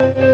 என்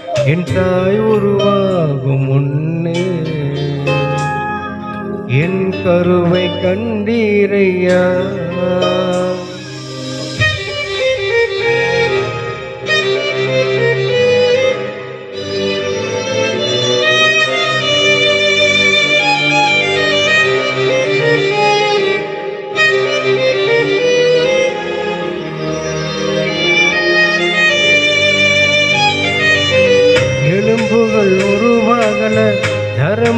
என் தாய் உருவாகும் முன்னே என் கருவை கண்டீரையா?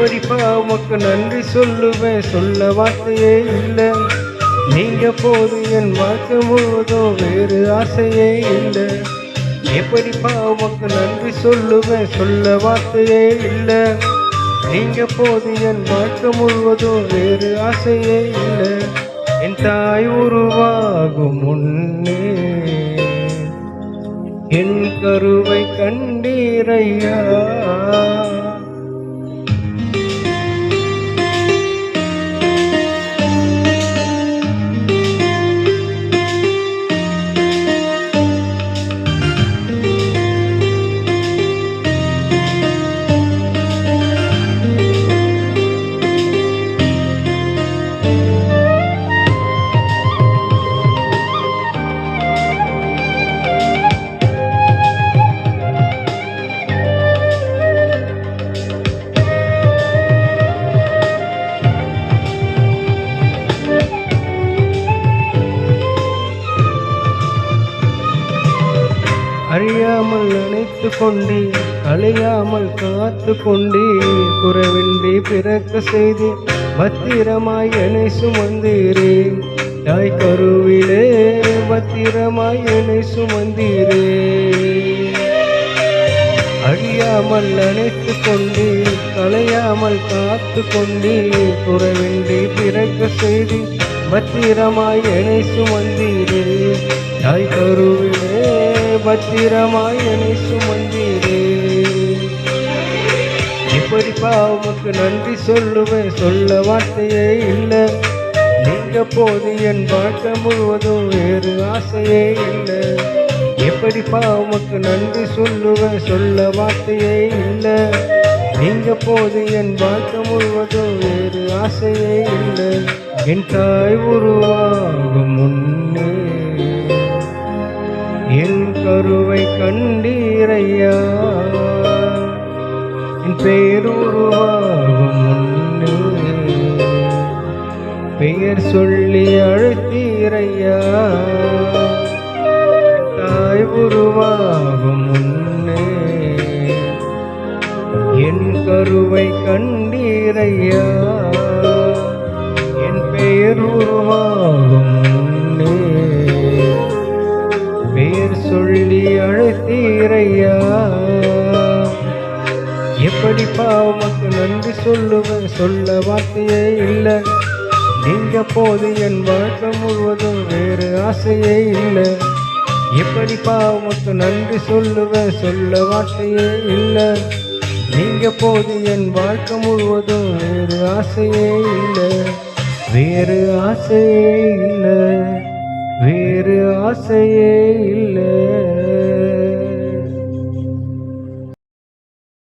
எப்படிப்பா உமக்கு நன்றி சொல்லுவேன்? சொல்ல வார்த்தையே இல்லை. நீங்க போது என் வாழ்க்கை முழுவதும் வேறு ஆசையே இல்லை. எப்படிப்பா உமக்கு நன்றி சொல்லுவேன்? சொல்ல வார்த்தையே இல்லை. நீங்க போது என் வாழ்க்கை முழுவதும் வேறு ஆசையே இல்லை. என் தாய் உருவாகும் முன்னே என் கருவை கண்டீரையா அழியாமல் நினைத்து கொண்டே அழியாமல் காத்து கொண்டே குறவின்றி பிறக்க செய்து பத்திரமாய் என்னை சுமந்தீரே. தாய் கருவிலே பத்திரமாய் என்னை சுமந்தீரே. அழியாமல் நினைத்து கொண்டே களையாமல் காத்து கொண்டே குறவின்றி பிறக்க செய்து பத்திரமாய் என்னை சுமந்தீரே. தாய் கருவிலே பத்திரமாய் என்னை சுமந்தீரே. இப்படிப்பா உமக்கு நன்றி சொல்லுவேன் சொல்ல வார்த்தையே இல்லை. நீங்க போது என் வாழ்க்கை முழுவதும் வேறு ஆசையே இல்லை. எப்படிப்பா உமக்கு நன்றி சொல்லுவேன் சொல்ல வார்த்தையே இல்லை. நீங்க போது என் வாழ்க்கை முழுவதும் வேறு ஆசையே இல்லை. என் தாய் உருவாகும் முன்னே கருவை கண்டீரையா? பேருருவாகும் முன்னே. பெயர் சொல்லி அழுத்தீரையா? தாய் உருவாகும் முன்னே. என் கருவை கண்டீரையா? என் பெயர் உருவாகும் சொல்லி அழைத்தீரையா எப்படி பாவமக்கு நன்றி சொல்லுவேன் சொல்ல வார்த்தையே இல்லை. நீங்க போது என் வாழ்க்கை முழுவதும் வேறு ஆசையே இல்லை. எப்படி பாவமக்கு நன்றி சொல்லுவேன் சொல்ல வார்த்தையே இல்லை. நீங்க போது என் வாழ்க்கை முழுவதும் வேறு ஆசையே இல்லை. வேறு ஆசையே இல்லை. வேறு ஆசையே